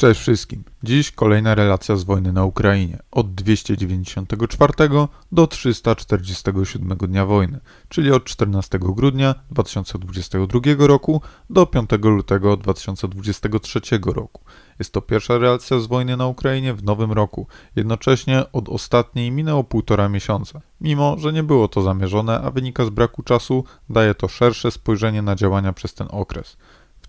Cześć wszystkim. Dziś kolejna relacja z wojny na Ukrainie. Od 294 do 347 dnia wojny, czyli od 14 grudnia 2022 roku do 5 lutego 2023 roku. Jest to pierwsza relacja z wojny na Ukrainie w nowym roku. Jednocześnie od ostatniej minęło półtora miesiąca. Mimo, że nie było to zamierzone, a wynika z braku czasu, daje to szersze spojrzenie na działania przez ten okres.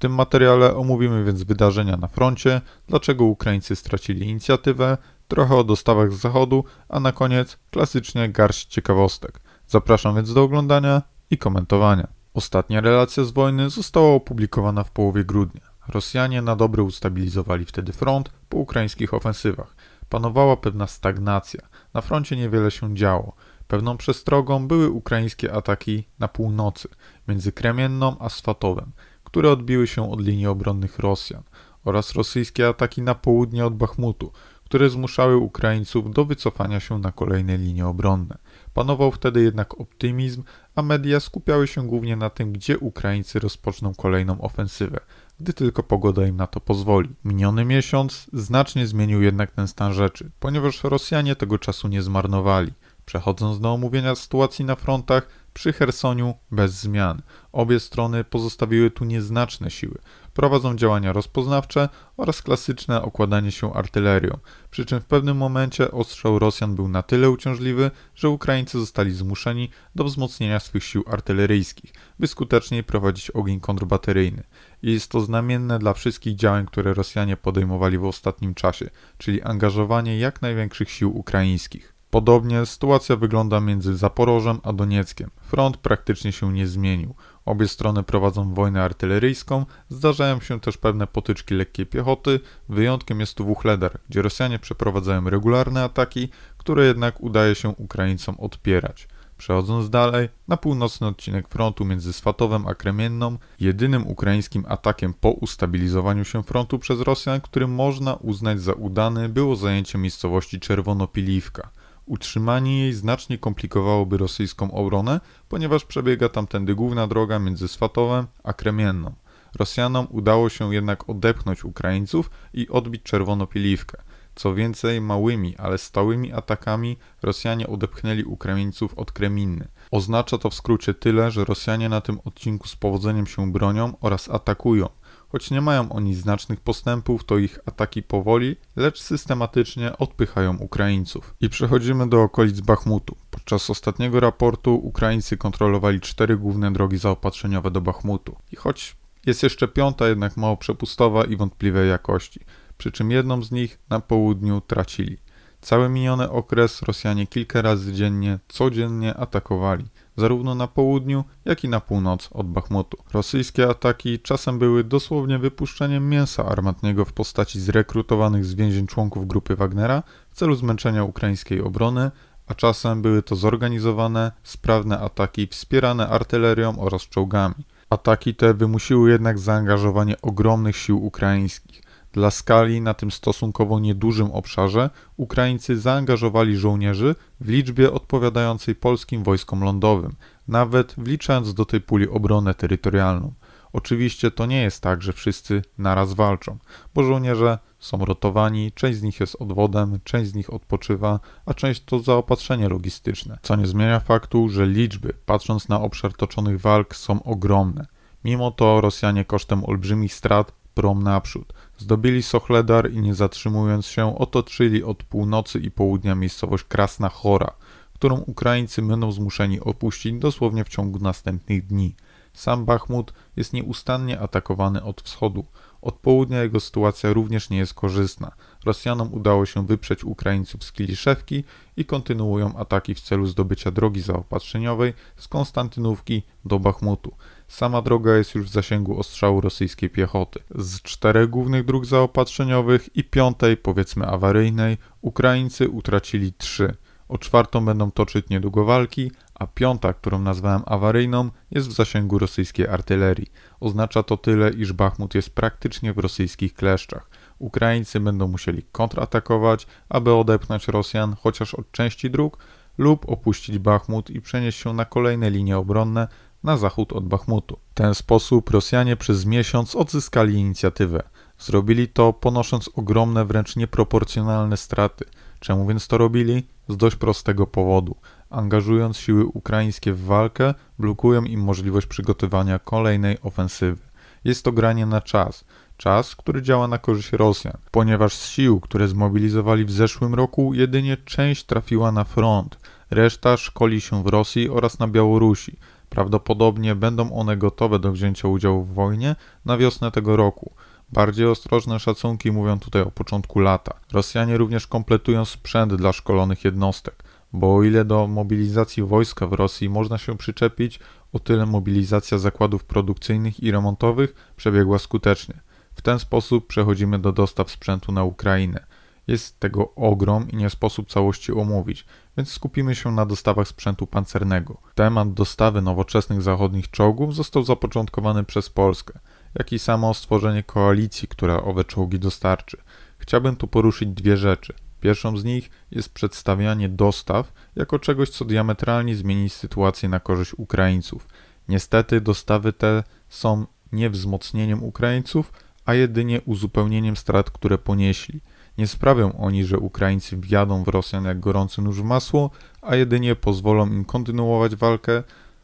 Tym materiale omówimy więc wydarzenia na froncie, dlaczego Ukraińcy stracili inicjatywę, trochę o dostawach z zachodu, a na koniec klasycznie garść ciekawostek. Zapraszam więc do oglądania i komentowania. Ostatnia relacja z wojny została opublikowana w połowie grudnia. Rosjanie na dobre ustabilizowali wtedy front po ukraińskich ofensywach. Panowała pewna stagnacja. Na froncie niewiele się działo. Pewną przestrogą były ukraińskie ataki na północy, między Kremienną a Swatowem które odbiły się od linii obronnych Rosjan oraz rosyjskie ataki na południe od Bachmutu, które zmuszały Ukraińców do wycofania się na kolejne linie obronne. Panował wtedy jednak optymizm, a media skupiały się głównie na tym, gdzie Ukraińcy rozpoczną kolejną ofensywę, gdy tylko pogoda im na to pozwoli. Miniony miesiąc znacznie zmienił jednak ten stan rzeczy, ponieważ Rosjanie tego czasu nie zmarnowali. Przechodząc do omówienia sytuacji na frontach, przy Hersoniu bez zmian. Obie strony pozostawiły tu nieznaczne siły. Prowadzą działania rozpoznawcze oraz klasyczne okładanie się artylerią. Przy czym w pewnym momencie ostrzał Rosjan był na tyle uciążliwy, że Ukraińcy zostali zmuszeni do wzmocnienia swych sił artyleryjskich, by skuteczniej prowadzić ogień kontrbateryjny. Jest to znamienne dla wszystkich działań, które Rosjanie podejmowali w ostatnim czasie, czyli angażowanie jak największych sił ukraińskich. Podobnie sytuacja wygląda między Zaporożem a Donieckiem. Front praktycznie się nie zmienił. Obie strony prowadzą wojnę artyleryjską, zdarzają się też pewne potyczki lekkiej piechoty, wyjątkiem jest tu Wuchleder, gdzie Rosjanie przeprowadzają regularne ataki, które jednak udaje się Ukraińcom odpierać. Przechodząc dalej, na północny odcinek frontu między Swatowem a Kremienną, jedynym ukraińskim atakiem po ustabilizowaniu się frontu przez Rosjan, który można uznać za udany, było zajęcie miejscowości Czerwonopiliwka – Utrzymanie jej znacznie komplikowałoby rosyjską obronę, ponieważ przebiega tamtędy główna droga między Swatowem a Kremienną. Rosjanom udało się jednak odepchnąć Ukraińców i odbić Czerwonopiliwkę. Co więcej, małymi, ale stałymi atakami Rosjanie odepchnęli Ukraińców od Kreminny. Oznacza to w skrócie tyle, że Rosjanie na tym odcinku z powodzeniem się bronią oraz atakują, Choć nie mają oni znacznych postępów, to ich ataki powoli, lecz systematycznie odpychają Ukraińców. I przechodzimy do okolic Bachmutu. Podczas ostatniego raportu Ukraińcy kontrolowali cztery główne drogi zaopatrzeniowe do Bachmutu. I choć jest jeszcze piąta, jednak mało przepustowa i wątpliwej jakości, przy czym jedną z nich na południu tracili. Cały miniony okres Rosjanie kilka razy dziennie, codziennie atakowali zarówno na południu, jak i na północ od Bachmutu. Rosyjskie ataki czasem były dosłownie wypuszczeniem mięsa armatniego w postaci zrekrutowanych z więzień członków grupy Wagnera w celu zmęczenia ukraińskiej obrony, a czasem były to zorganizowane, sprawne ataki wspierane artylerią oraz czołgami. Ataki te wymusiły jednak zaangażowanie ogromnych sił ukraińskich. Dla skali na tym stosunkowo niedużym obszarze Ukraińcy zaangażowali żołnierzy w liczbie odpowiadającej polskim wojskom lądowym, nawet wliczając do tej puli obronę terytorialną. Oczywiście to nie jest tak, że wszyscy naraz walczą, bo żołnierze są rotowani, część z nich jest odwodem, część z nich odpoczywa, a część to zaopatrzenie logistyczne, co nie zmienia faktu, że liczby, patrząc na obszar toczonych walk, są ogromne. Mimo to Rosjanie kosztem olbrzymich strat prom naprzód. Zdobili Sochledar i nie zatrzymując się otoczyli od północy i południa miejscowość Krasna Chora, którą Ukraińcy będą zmuszeni opuścić dosłownie w ciągu następnych dni. Sam Bachmut jest nieustannie atakowany od wschodu. Od południa jego sytuacja również nie jest korzystna. Rosjanom udało się wyprzeć Ukraińców z Kiliszewki i kontynuują ataki w celu zdobycia drogi zaopatrzeniowej z Konstantynówki do Bachmutu. Sama droga jest już w zasięgu ostrzału rosyjskiej piechoty. Z czterech głównych dróg zaopatrzeniowych i piątej, powiedzmy awaryjnej, Ukraińcy utracili trzy. O czwartą będą toczyć niedługo walki, a piąta, którą nazwałem awaryjną, jest w zasięgu rosyjskiej artylerii. Oznacza to tyle, iż Bachmut jest praktycznie w rosyjskich kleszczach. Ukraińcy będą musieli kontratakować, aby odepchnąć Rosjan chociaż od części dróg, lub opuścić Bachmut i przenieść się na kolejne linie obronne na zachód od Bachmutu. W ten sposób Rosjanie przez miesiąc odzyskali inicjatywę. Zrobili to ponosząc ogromne, wręcz nieproporcjonalne straty. Czemu więc to robili? Z dość prostego powodu. Angażując siły ukraińskie w walkę, blokują im możliwość przygotowania kolejnej ofensywy. Jest to granie na czas. Czas, który działa na korzyść Rosjan, ponieważ z sił, które zmobilizowali w zeszłym roku, jedynie część trafiła na front, reszta szkoli się w Rosji oraz na Białorusi. Prawdopodobnie będą one gotowe do wzięcia udziału w wojnie na wiosnę tego roku. Bardziej ostrożne szacunki mówią tutaj o początku lata. Rosjanie również kompletują sprzęt dla szkolonych jednostek, bo o ile do mobilizacji wojska w Rosji można się przyczepić, o tyle mobilizacja zakładów produkcyjnych i remontowych przebiegła skutecznie. W ten sposób przechodzimy do dostaw sprzętu na Ukrainę. Jest tego ogrom i nie sposób całości omówić, więc skupimy się na dostawach sprzętu pancernego. Temat dostawy nowoczesnych zachodnich czołgów został zapoczątkowany przez Polskę, jak i samo stworzenie koalicji, która owe czołgi dostarczy. Chciałbym tu poruszyć dwie rzeczy. Pierwszą z nich jest przedstawianie dostaw jako czegoś, co diametralnie zmieni sytuację na korzyść Ukraińców. Niestety dostawy te są nie wzmocnieniem Ukraińców, a jedynie uzupełnieniem strat, które ponieśli. Nie sprawią oni, że Ukraińcy wjadą w Rosjan jak gorący nóż w masło, a jedynie pozwolą im kontynuować walkę.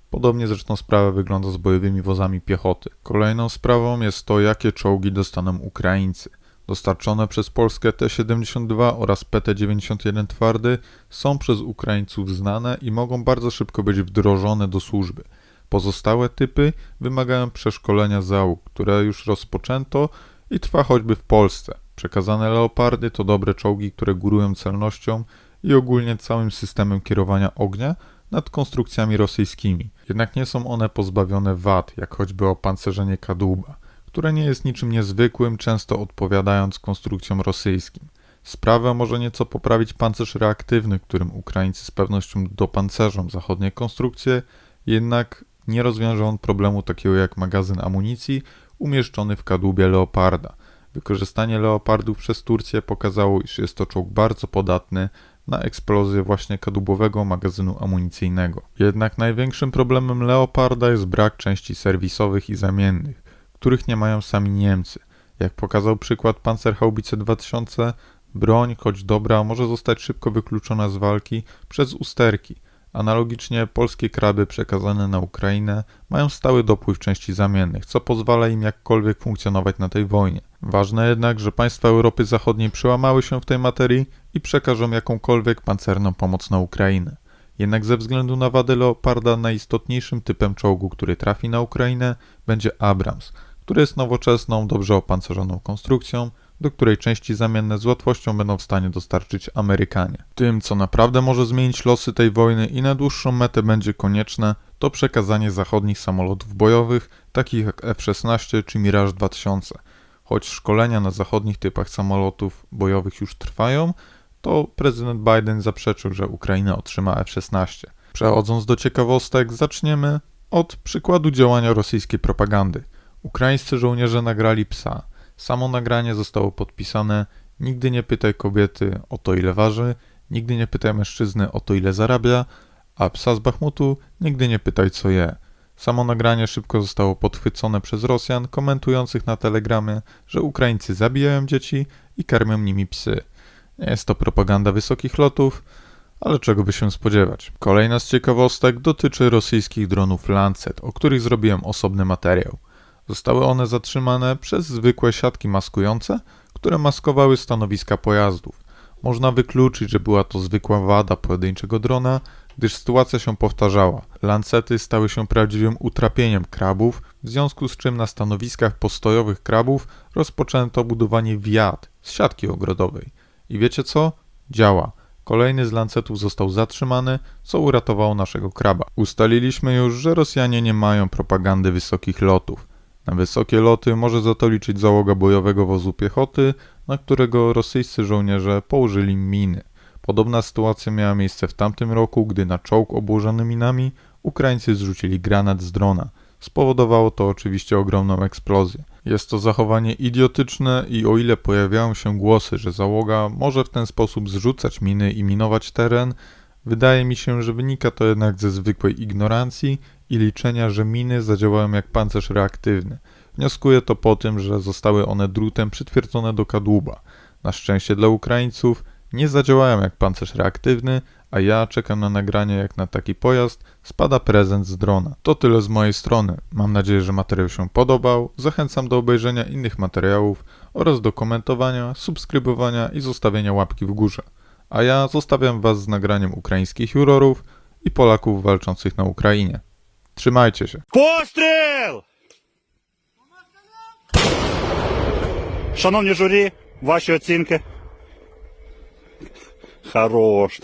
Podobnie zresztą sprawa wygląda z bojowymi wozami piechoty. Kolejną sprawą jest to, jakie czołgi dostaną Ukraińcy. Dostarczone przez Polskę T-72 oraz PT-91 twardy są przez Ukraińców znane i mogą bardzo szybko być wdrożone do służby. Pozostałe typy wymagają przeszkolenia załóg, które już rozpoczęto i trwa choćby w Polsce. Przekazane leopardy to dobre czołgi, które górują celnością i ogólnie całym systemem kierowania ognia nad konstrukcjami rosyjskimi. Jednak nie są one pozbawione wad, jak choćby opancerzenie kadłuba, które nie jest niczym niezwykłym, często odpowiadając konstrukcjom rosyjskim. Sprawę może nieco poprawić pancerz reaktywny, którym Ukraińcy z pewnością dopancerzą zachodnie konstrukcje, jednak nie rozwiąże on problemu takiego jak magazyn amunicji umieszczony w kadłubie Leoparda. Wykorzystanie Leopardów przez Turcję pokazało, iż jest to czołg bardzo podatny na eksplozję właśnie kadłubowego magazynu amunicyjnego. Jednak największym problemem Leoparda jest brak części serwisowych i zamiennych, których nie mają sami Niemcy. Jak pokazał przykład Panzerhaubitze 2000, broń, choć dobra, może zostać szybko wykluczona z walki przez usterki – Analogicznie polskie kraby przekazane na Ukrainę mają stały dopływ części zamiennych, co pozwala im jakkolwiek funkcjonować na tej wojnie. Ważne jednak, że państwa Europy Zachodniej przełamały się w tej materii i przekażą jakąkolwiek pancerną pomoc na Ukrainę. Jednak ze względu na wady Leoparda najistotniejszym typem czołgu, który trafi na Ukrainę, będzie Abrams, który jest nowoczesną, dobrze opancerzoną konstrukcją, do której części zamienne z łatwością będą w stanie dostarczyć Amerykanie. Tym, co naprawdę może zmienić losy tej wojny i na dłuższą metę będzie konieczne, to przekazanie zachodnich samolotów bojowych, takich jak F-16 czy Mirage 2000. Choć szkolenia na zachodnich typach samolotów bojowych już trwają, to prezydent Biden zaprzeczył, że Ukraina otrzyma F-16. Przechodząc do ciekawostek, zaczniemy od przykładu działania rosyjskiej propagandy. Ukraińscy żołnierze nagrali psa. Samo nagranie zostało podpisane Nigdy nie pytaj kobiety o to ile waży, nigdy nie pytaj mężczyzny o to ile zarabia, a psa z Bachmutu nigdy nie pytaj co je. Samo nagranie szybko zostało podchwycone przez Rosjan komentujących na telegramie, że Ukraińcy zabijają dzieci i karmią nimi psy. Nie jest to propaganda wysokich lotów, ale czego by się spodziewać. Kolejna z ciekawostek dotyczy rosyjskich dronów Lancet, o których zrobiłem osobny materiał. Zostały one zatrzymane przez zwykłe siatki maskujące, które maskowały stanowiska pojazdów. Można wykluczyć, że była to zwykła wada pojedynczego drona, gdyż sytuacja się powtarzała. Lancety stały się prawdziwym utrapieniem krabów, w związku z czym na stanowiskach postojowych krabów rozpoczęto budowanie wiat z siatki ogrodowej. I wiecie co? Działa. Kolejny z lancetów został zatrzymany, co uratowało naszego kraba. Ustaliliśmy już, że Rosjanie nie mają propagandy wysokich lotów. Na wysokie loty może za to liczyć załoga bojowego wozu piechoty, na którego rosyjscy żołnierze położyli miny. Podobna sytuacja miała miejsce w tamtym roku, gdy na czołg obłożony minami Ukraińcy zrzucili granat z drona. Spowodowało to oczywiście ogromną eksplozję. Jest to zachowanie idiotyczne i o ile pojawiają się głosy, że załoga może w ten sposób zrzucać miny i minować teren, wydaje mi się, że wynika to jednak ze zwykłej ignorancji i liczenia, że miny zadziałają jak pancerz reaktywny. Wnioskuję to po tym, że zostały one drutem przytwierdzone do kadłuba. Na szczęście dla Ukraińców nie zadziałają jak pancerz reaktywny, a ja czekam na nagranie jak na taki pojazd spada prezent z drona. To tyle z mojej strony. Mam nadzieję, że materiał się podobał. Zachęcam do obejrzenia innych materiałów oraz do komentowania, subskrybowania i zostawienia łapki w górze A ja zostawiam Was z nagraniem ukraińskich jurorów i Polaków walczących na Ukrainie. Trzymajcie się. Постріл! Шановні журі, ваші оцінки. Хорош.